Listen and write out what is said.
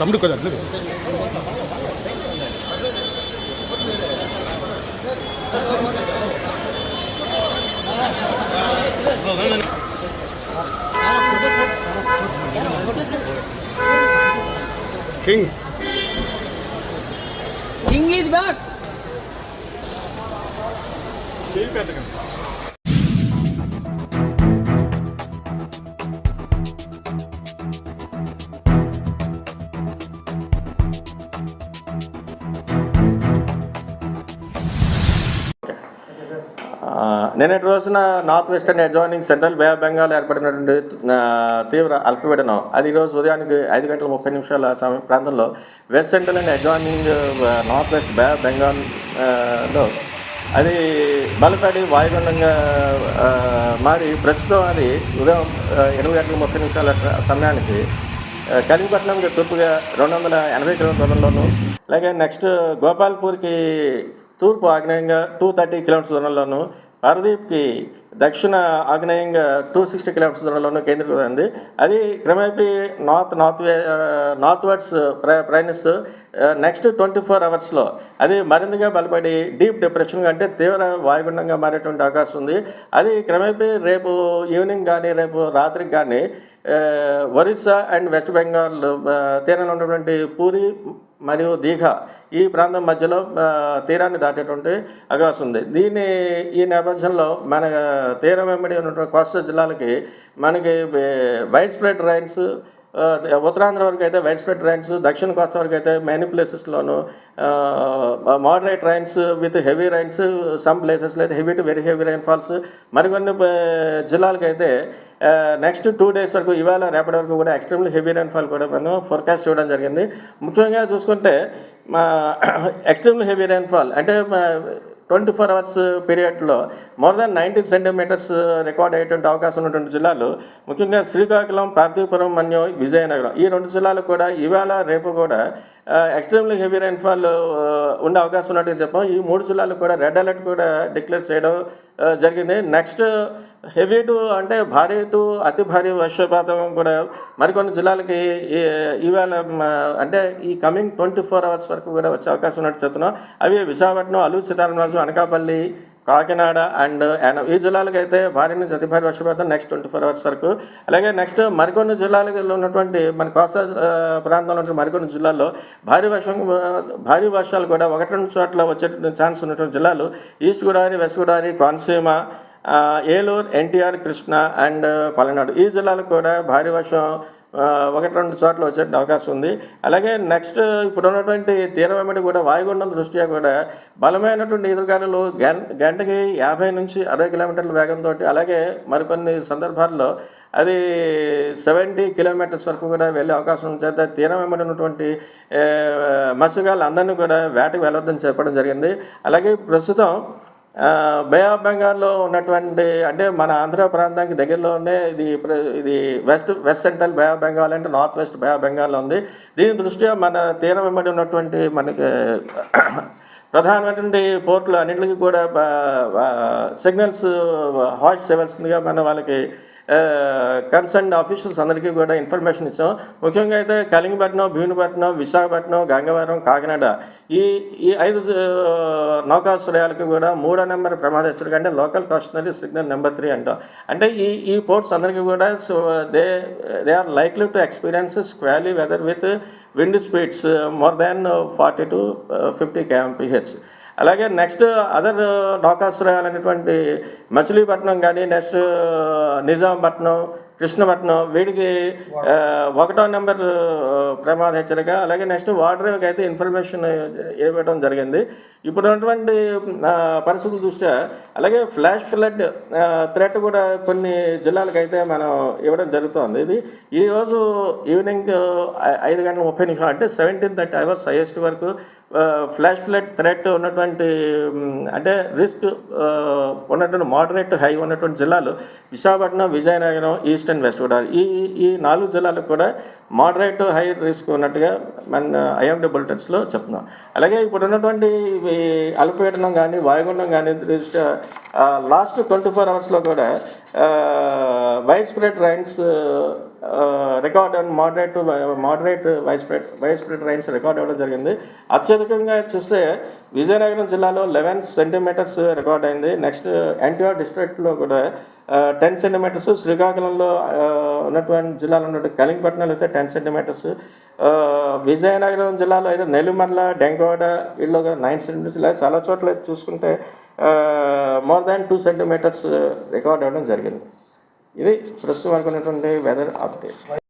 తమ్ముడు కదా అట్లేదు కింగ్ King is back. ఆ, నిన్నటి రోజున north western adjoining central bay of Bengal ఏర్పడినటువంటి తీవ్ర అల్పపీడనం అది ఈరోజు ఉదయానికి ఐదు గంటల ముప్పై నిమిషాల సమయం ప్రాంతంలో west central and adjoining north west bay of అది బలపడి వాయుగుండంగా మారి ప్రస్తుతం అది ఉదయం ఎనిమిది గంటల ముప్పై నిమిషాల సమయానికి ఆ, కలింగపట్నంకి తూర్పుగా రెండు వందల ఎనభై కిలోమీటర్ల దూరంలోను అలాగే నెక్స్ట్ గోపాల్పూర్కి తూర్పు ఆగ్నేయంగా టూ థర్టీ కిలోమీటర్స్ దూరంలోను హర్దీప్కి దక్షిణ ఆగ్నేయంగా టూ సిక్స్టీ కిలోమీటర్స్ దూరంలోనూ కేంద్రీకృతమైంది. అది క్రమేపీ నార్త్ నార్త్ వే నార్త్ వర్డ్స్ ప్రయాణిస్తూ నెక్స్ట్ ట్వంటీ ఫోర్ అవర్స్లో అది మరింతగా బలపడి డీప్ డిప్రెషన్ అంటే తీవ్ర వాయుగుండంగా మారేటువంటి అవకాశం ఉంది. అది క్రమేపీ రేపు ఈవినింగ్ కానీ రేపు రాత్రికి కానీ ఒరిస్సా అండ్ వెస్ట్ బెంగాల్ తీరంలో ఉన్నటువంటి పూరి మరియు దీఘ ఈ ప్రాంతం మధ్యలో తీరాన్ని దాటేటువంటి అవకాశం ఉంది. దీని ఈ నేపథ్యంలో మన తీరం వెంబడి ఉన్నటువంటి కోస్తా జిల్లాలకి మనకి వైడ్ స్ప్రెడ్ రైన్స్ ఉత్తరాంధ్ర వరకు అయితే వైడ్ స్ప్రెడ్ ట్రైన్స్ దక్షిణ కోస్తా వరకు అయితే many ప్లేసెస్లోను moderate rains with heavy rains some ప్లేసెస్లో అయితే heavy to very heavy rainfalls మరికొన్ని జిల్లాలకైతే నెక్స్ట్ టూ డేస్ వరకు ఇవాళ రేపటి వరకు కూడా ఎక్స్ట్రీమ్లీ హెవీ రైన్ ఫాల్ కూడా మనం ఫోర్కాస్ట్ చూడడం జరిగింది. ముఖ్యంగా చూసుకుంటే మా ఎక్స్ట్రీమ్లీ హెవీ రైన్ఫాల్ అంటే ట్వంటీ ఫోర్ అవర్స్ పీరియడ్లో more than nineteen centimetres record అయ్యేటువంటి అవకాశం ఉన్నటువంటి జిల్లాలు ముఖ్యంగా శ్రీకాకుళం పార్థివపురం మన్యం విజయనగరం. ఈ రెండు జిల్లాలు కూడా ఇవాళ రేపు కూడా ఎక్స్ట్రీమ్లీ హెవీ రైన్ఫాల్ ఉండే అవకాశం ఉన్నట్టుగా చెప్పాం. ఈ మూడు జిల్లాలు కూడా రెడ్ అలర్ట్ కూడా డిక్లేర్ చేయడం జరిగింది. నెక్స్ట్ హెవీ టు అంటే భారీ టు అతి భారీ వర్షపాతం కూడా మరికొన్ని జిల్లాలకి ఈవేళ అంటే ఈ కమింగ్ ట్వంటీ ఫోర్ అవర్స్ వరకు కూడా వచ్చే అవకాశం ఉన్నట్టు చెప్తున్నాం. అవి విశాఖపట్నం అల్లూరు సీతారామరాజు అనకాపల్లి కాకినాడ అండ్ ఈ జిల్లాలకు అయితే భారీ నుంచి అతి భారీ వర్షపాతం నెక్స్ట్ ట్వంటీ ఫోర్ అవర్స్ వరకు. అలాగే నెక్స్ట్ మరికొన్ని జిల్లాలకు ఉన్నటువంటి మన కోస్తా ప్రాంతంలో ఉన్న మరికొన్ని జిల్లాల్లో భారీ వర్షం భారీ వర్షాలు కూడా ఒకటి రెండు చోట్ల వచ్చే ఛాన్స్ ఉన్నటువంటి జిల్లాలు east Godavari west Godavari Konaseema Eluru NTR Krishna and Palnadu. ఈ జిల్లాలకు కూడా భారీ వర్షం ఒకటి రెండు చోట్ల వచ్చే అవకాశం ఉంది. అలాగే నెక్స్ట్ ఇప్పుడు ఉన్నటువంటి తీరం వెంబడి కూడా వాయుగుండం దృష్ట్యా కూడా బలమైనటువంటి ఎదురుగాలులు గంటకి యాభై నుంచి అరవై కిలోమీటర్ల వేగంతో అలాగే మరికొన్ని సందర్భాల్లో అది సెవెంటీ కిలోమీటర్స్ వరకు కూడా వెళ్ళే అవకాశం చేత తీరం వెంబడి ఉన్నటువంటి మత్స్యకారులు అందరినీ కూడా వేటకు వెళ్ళొద్దని చెప్పడం జరిగింది. అలాగే ప్రస్తుతం బే ఆఫ్ బెంగాల్లో ఉన్నటువంటి అంటే మన ఆంధ్ర ప్రాంతానికి దగ్గరలోనే ఇది ప్ర- ఇది west west central bay of Bengal అంటే నార్త్ వెస్ట్ బే ఆఫ్ బెంగాల్లో ఉంది. దీని దృష్ట్యా మన తీరం వెంబడి ఉన్నటువంటి మనకి ప్రధానమైనటువంటి పోర్టులు అన్నింటికి కూడా సిగ్నల్స్ హాయిస్ సెవెల్స్గా మన వాళ్ళకి కన్సర్న్ ఆఫీషియల్స్ అందరికీ కూడా ఇన్ఫర్మేషన్ ఇచ్చాం. ముఖ్యంగా అయితే కలింగపట్నం భీమునిపట్నం విశాఖపట్నం గంగవరం కాకినాడ ఈ ఈ ఐదు నౌకాశ్రయాలకు కూడా మూడో నెంబర్ ప్రమాద హెచ్చరిక అంటే local cautionary signal number three అంటాం. అంటే ఈ ఈ పోర్ట్స్ అందరికీ కూడా they they are likely to experience squally weather with wind speeds more than forty to fifty KMPH అలాగే నెక్స్ట్ అదర్ నౌకాశ్రయాలు అనేటువంటి మచిలీపట్నం కానీ నెక్స్ట్ నిజాంపట్నం కృష్ణపట్నం వీడికి ఒకటో నెంబర్ ప్రమాద హెచ్చరిక అలాగే నెక్స్ట్ వాటర్ అయితే ఇన్ఫర్మేషన్ ఇవ్వడం జరిగింది. ఇప్పుడు ఉన్నటువంటి పరిస్థితుల దృష్ట్యా అలాగే ఫ్లాష్ ఫ్లడ్ థ్రెట్ కూడా కొన్ని జిల్లాలకైతే మనం ఇవ్వడం జరుగుతోంది. ఇది ఈరోజు ఈవినింగ్ ఐ- ఐదు గంటల ముప్పై నిమిషాలు అంటే సెవెంటీన్ థర్టీ అవర్స్ హైయెస్ట్ వరకు ఫ్లాష్ ఫ్లడ్ థ్రెట్ ఉన్నటువంటి అంటే రిస్క్ ఉన్నటువంటి మోడరేట్ హై ఉన్నటువంటి జిల్లాలు Visakhapatnam Vizianagaram east and west Godavari ఈ ఈ నాలుగు జిల్లాలకు కూడా మోడరేట్ హై రిస్క్ ఉన్నట్టుగా మన ఐఎండి బులెటిన్స్లో చెప్తున్నాం. అలాగే ఇప్పుడు ఉన్నటువంటి అల్పపీడనం కానీ వాయుగుండం కానీ దృష్ట్యా లాస్ట్ ట్వంటీ ఫోర్ అవర్స్లో కూడా widespread rains record and moderate moderate widespread widespread rains record అవ్వడం జరిగింది. అత్యధికంగా చూస్తే విజయనగరం జిల్లాలో లెవెన్ సెంటీమీటర్స్ రికార్డ్ అయింది. నెక్స్ట్ ఎన్టీఆర్ డిస్ట్రిక్ట్లో కూడా టెన్ సెంటీమీటర్స్ శ్రీకాకుళంలో ఉన్నటువంటి జిల్లాలో ఉన్నటువంటి కలింగపట్నంలో అయితే టెన్ సెంటీమీటర్స్ విజయనగరం జిల్లాలో అయితే నెల్లిమర్ల డెంగోడ వీళ్ళు నైన్ సెంటీమీటర్స్ ఇలా చాలా చోట్ల చూసుకుంటే more than two centimetres record అవ్వడం జరిగింది. ఇది ప్రస్తుతం వరకు ఉన్నటువంటి వెదర్ అప్డేట్